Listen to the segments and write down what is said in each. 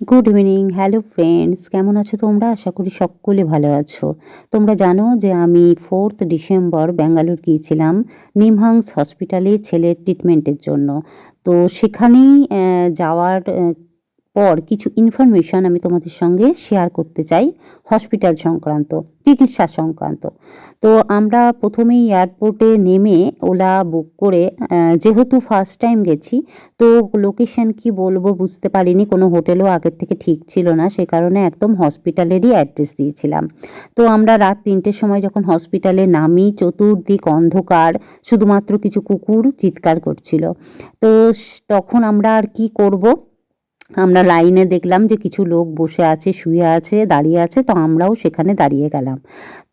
Good evening hello friends কেমন আছো তোমরা? আশা করি সকলে ভালো আছো। তোমরা জানো যে আমি ফোর্থ ডিসেম্বর ব্যাঙ্গালোর গিয়েছিলাম নিমহাংস হসপিটালে ছেলের ট্রিটমেন্টের জন্য। তো সেখানেই যাওয়ার পর কিছু ইনফরমেশন আমি তোমাদের সঙ্গে শেয়ার করতে চাই হসপিটাল সংক্রান্ত, চিকিৎসা সংক্রান্ত। তো আমরা প্রথমেই এয়ারপোর্টে নেমে ওলা বুক করে যেহেতু ফার্স্ট টাইম গেছি, তো লোকেশন কি বলব বুঝতে পারিনি, কোনো হোটেলও আগের থেকে ঠিক ছিল না, সে কারণে একদম হসপিটালেরই অ্যাড্রেস দিয়েছিলাম। তো আমরা রাত তিনটের সময় যখন হসপিটালে নামি, চতুর্দিক অন্ধকার, শুধুমাত্র কিছু কুকুর চিৎকার করছিল। তো তখন আমরা আর কি করব? আমরা লাইনে দেখলাম যে কিছু লোক বসে আছে, শুয়ে আছে, দাঁড়িয়ে আছে, তো আমরাও সেখানে দাঁড়িয়ে গেলাম।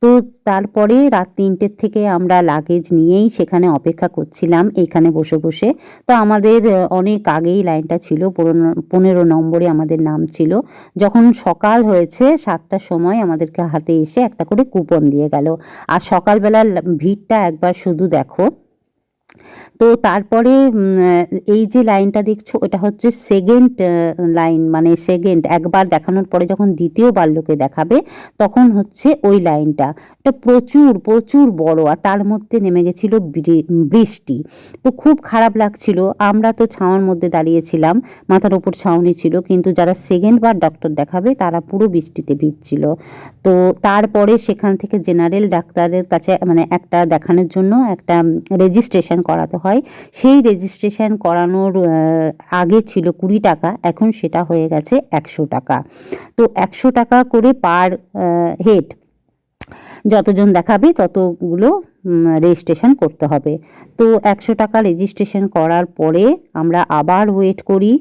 তো তারপরে রাত তিনটের থেকে আমরা লাগেজ নিয়েই সেখানে অপেক্ষা করছিলাম এইখানে বসে বসে। তো আমাদের অনেক আগেই লাইনটা ছিল পনেরো- পনেরো নম্বরে আমাদের নাম ছিল। যখন সকাল হয়েছে, সাতটার সময় আমাদেরকে হাতে এসে একটা করে কুপন দিয়ে গেল। আর সকালবেলার ভিড়টা একবার শুধু দেখো। তো তারপরে এই যে লাইনটা দেখছ এটা হচ্ছে সেকেন্ড লাইন মানে সেকেন্ড একবার দেখানোর পরে যখন দ্বিতীয়বার লোকে দেখাবে, তখন হচ্ছে ওই লাইনটা। এটা প্রচুর প্রচুর বড়, আর তার মধ্যে নেমে গেছিল বৃষ্টি। তো খুব খারাপ লাগছিল। আমরা তো ছাওয়ার মধ্যে দাঁড়িয়েছিলাম, মাথার ওপর ছাউনি ছিল, কিন্তু যারা সেকেন্ড বার ডক্টর দেখাবে, তারা পুরো বৃষ্টিতে ভিজছিল। তো তারপরে সেখান থেকে জেনারেল ডাক্তারের কাছে মানে একটা দেখানোর জন্য, একটা রেজিস্ট্রেশন করাতে হয়। সেই রেজিস্ট্রেশন করানোর আগে ছিল কুড়ি টাকা, এখন সেটা হয়ে গেছে একশো টাকা। তো একশো টাকা করে পার হেড যতজন দেখাবে ততগুলো রেজিস্ট্রেশন করতে হবে। তো একশো টাকা রেজিস্ট্রেশন করার পরে আমরা আবার ওয়েট করি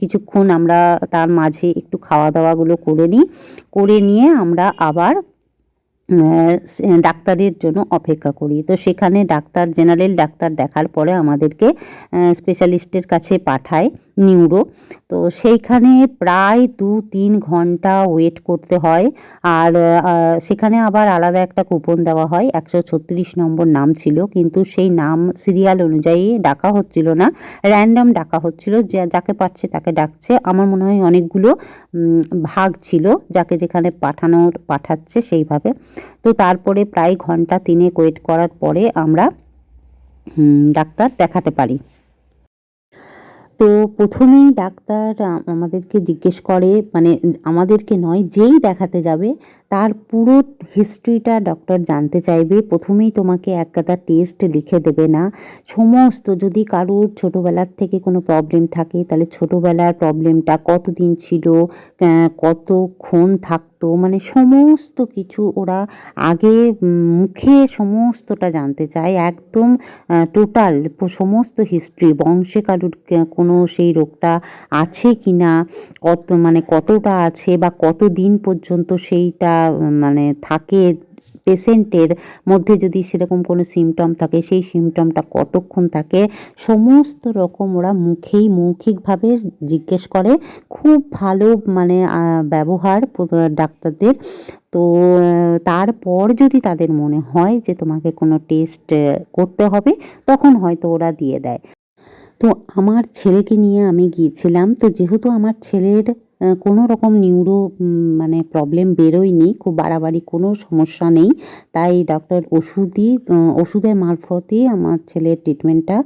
কিছুক্ষণ আমরা তার মাঝে একটু খাওয়া দাওয়াগুলো করে নিই। করে নিয়ে আমরা আবার ডাক্তারের জন্য অপেক্ষা করি। তো সেখানে ডাক্তার জেনারেল ডাক্তার দেখার পরে আমাদেরকে স্পেশালিস্টের কাছে পাঠায়। নিউরো। তো সেইখানে প্রায় দু তিন ঘণ্টা ওয়েট করতে হয়। আর সেখানে আবার আলাদা একটা কুপন দেওয়া হয়। একশো ছত্রিশ নম্বর নাম ছিল। কিন্তু সেই নাম, সিরিয়াল অনুযায়ী ডাকা হচ্ছিল না। র্যান্ডম ডাকা হচ্ছিল। যাকে পারছে তাকে ডাকছে। আমার মনে হয় অনেকগুলো ভাগ ছিল যাকে যেখানে পাঠানোর পাঠাচ্ছে সেইভাবে। তো তারপরে প্রায় ঘণ্টা তিনেক ওয়েট করার পরে আমরা ডাক্তার দেখাতে পারি। তো প্রথমেই ডাক্তার আমাদেরকে জিজ্ঞেস করে মানে আমাদেরকে নয়, যেই দেখাতে যাবে, তার পুরো হিস্ট্রিটা ডক্টর জানতে চাইবে। প্রথমেই তোমাকে এক গাদা টেস্ট লিখে দেবে না। সমস্ত যদি কারোর ছোটোবেলার থেকে কোনো প্রবলেম থাকে, তাহলে ছোটোবেলার প্রবলেমটা কতদিন ছিল কতক্ষণ কতক্ষণ থাকতো মানে সমস্ত কিছু ওরা আগে মুখে সমস্তটা জানতে চায়। একদম টোটাল সমস্ত হিস্ট্রি, বংশে কারুর কোনো সেই রোগটা আছে কি না কত মানে কতটা আছে বা কত দিন পর্যন্ত সেইটা মানে থাকে পেশেন্টের মধ্যে যদি সেরকম কোনো সিমটম থাকে, সেই সিমটমটা কতক্ষণ থাকে, সমস্ত রকম ওরা মুখেই মৌখিকভাবে জিজ্ঞেস করে। খুব ভালো মানে ব্যবহার ডাক্তারদের। তো, তারপর যদি তাদের মনে হয় যে তোমাকে কোনো টেস্ট করতে হবে, তখন হয়তো ওরা দিয়ে দেয়। তো আমার ছেলেকে নিয়ে আমি গিয়েছিলাম। তো যেহেতু আমার ছেলের কোনো রকম নিউরো মানে প্রবলেম বেরোয়নি, খুব বাড়াবাড়ি কোনো সমস্যা নেই। তাই ডক্টর ওষুধই ওষুধের মারফতই আমার ছেলের ট্রিটমেন্টটা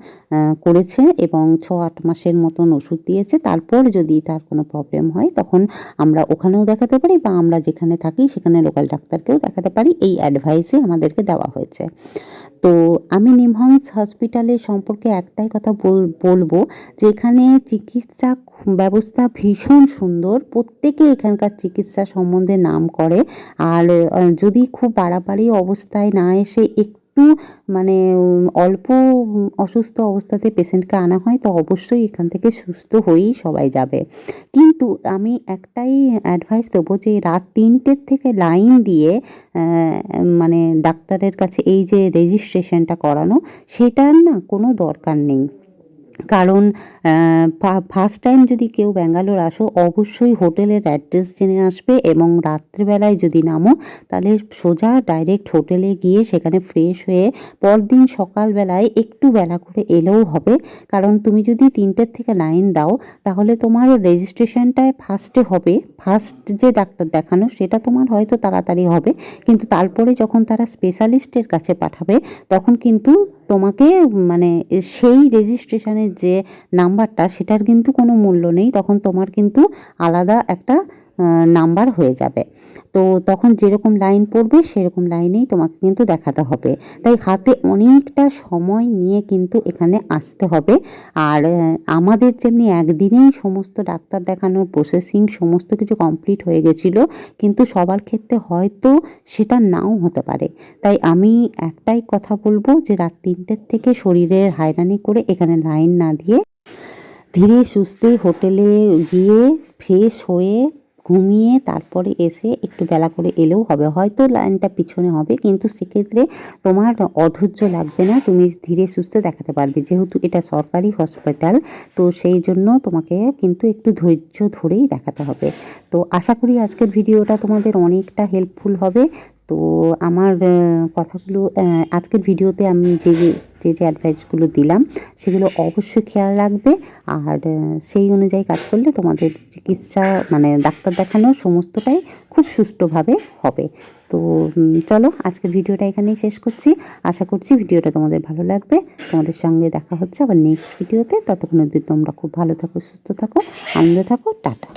করেছে এবং ছ আট মাসের মতন ওষুধ দিয়েছে। তারপর যদি তার কোনো প্রবলেম হয়, তখন আমরা ওখানেও দেখাতে পারি বা আমরা যেখানে থাকি, সেখানে লোকাল ডাক্তারকেও দেখাতে পারি। এই অ্যাডভাইসই আমাদেরকে দেওয়া হয়েছে। তো আমি নিমহংস হসপিটালের সম্পর্কে একটাই কথা বল, বলব যে এখানে চিকিৎসা ব্যবস্থা ভীষণ সুন্দর। প্রত্যেকে এখানকার চিকিৎসা সম্বন্ধে নাম করে। আর যদি খুব বাড়াবাড়ি অবস্থায় না এসে একটু মানে অল্প, অসুস্থ অবস্থাতে পেশেন্টকে আনা হয়, তো অবশ্যই এখান থেকে সুস্থ হয়েই সবাই যাবে। কিন্তু আমি একটাই অ্যাডভাইস দেবো যে, রাত তিনটের থেকে লাইন দিয়ে মানে ডাক্তারের কাছে এই যে রেজিস্ট্রেশনটা করানো, সেটার না কোনো দরকার নেই। কারণ ফার্স্ট টাইম যদি কেউ ব্যাঙ্গালোর আসো, অবশ্যই হোটেলের অ্যাড্রেস জেনে আসবে এবং রাত্রিবেলায় যদি নামো, তাহলে সোজা ডাইরেক্ট হোটেলে গিয়ে সেখানে ফ্রেশ হয়ে পরদিন সকালবেলায় একটু বেলা করে এলেও হবে। কারণ তুমি যদি তিনটের থেকে লাইন দাও, তাহলে তোমার রেজিস্ট্রেশনটায় ফার্স্টে হবে। ফার্স্ট যে ডাক্তার দেখানো, সেটা তোমার হয়তো তাড়াতাড়ি হবে। কিন্তু তারপরে যখন তারা স্পেশালিস্টের কাছে পাঠাবে, তখন কিন্তু তোমাকে মানে সেই রেজিস্ট্রেশনের যে নাম্বারটা সেটার কিন্তু কোনো মূল্য নেই। তখন তোমার কিন্তু আলাদা একটা নাম্বার হয়ে যাবে। তো তখন যেরকম লাইন পড়বে, সেরকম লাইনেই তোমাকে কিন্তু দেখাতে হবে। তাই হাতে অনেকটা সময় নিয়ে কিন্তু এখানে আসতে হবে। আর আমাদের যেমনি একদিনেই সমস্ত ডাক্তার দেখানোর প্রসেসিং সমস্ত কিছু কমপ্লিট হয়ে গেছিল, কিন্তু সবার ক্ষেত্রে হয়তো সেটা নাও হতে পারে। তাই আমি একটাই কথা বলব যে, রাত তিনটের থেকে শরীরের হায়রানি করে এখানে লাইন না দিয়ে ধীরে সুস্থে হোটেলে গিয়ে ফ্রেশ হয়ে ঘুমিয়ে তারপরে এসে একটু বেলা করে এলেও হবে। হয়তো লাইনটা পিছনে হবে, কিন্তু সেক্ষেত্রে তোমার অধৈর্য লাগবে না। তুমি ধীরে সুস্থে দেখাতে পারবে। যেহেতু এটা সরকারি হসপিটাল তো সেই জন্য তোমাকে কিন্তু একটু ধৈর্য ধরেই দেখাতে হবে। তো আশা করি আজকের ভিডিওটা তোমাদের অনেকটা হেল্পফুল হবে। তো আমার কথাগুলো আজকের ভিডিওতে আমি যে যে যে অ্যাডভাইসগুলো দিলাম, সেগুলো অবশ্যই খেয়াল রাখবে। আর সেই অনুযায়ী কাজ করলে তোমাদের চিকিৎসা মানে ডাক্তার দেখানো সমস্তটাই খুব সুষ্ঠুভাবে হবে। তো চলো আজকের ভিডিওটা এখানেই শেষ করছি। আশা করছি ভিডিওটা তোমাদের ভালো লাগবে। তোমাদের সঙ্গে দেখা হচ্ছে আবার নেক্সট ভিডিওতে। ততক্ষণ অবধি তোমরা খুব ভালো থাকো, সুস্থ থাকো, আনন্দ থাকো, টাটা।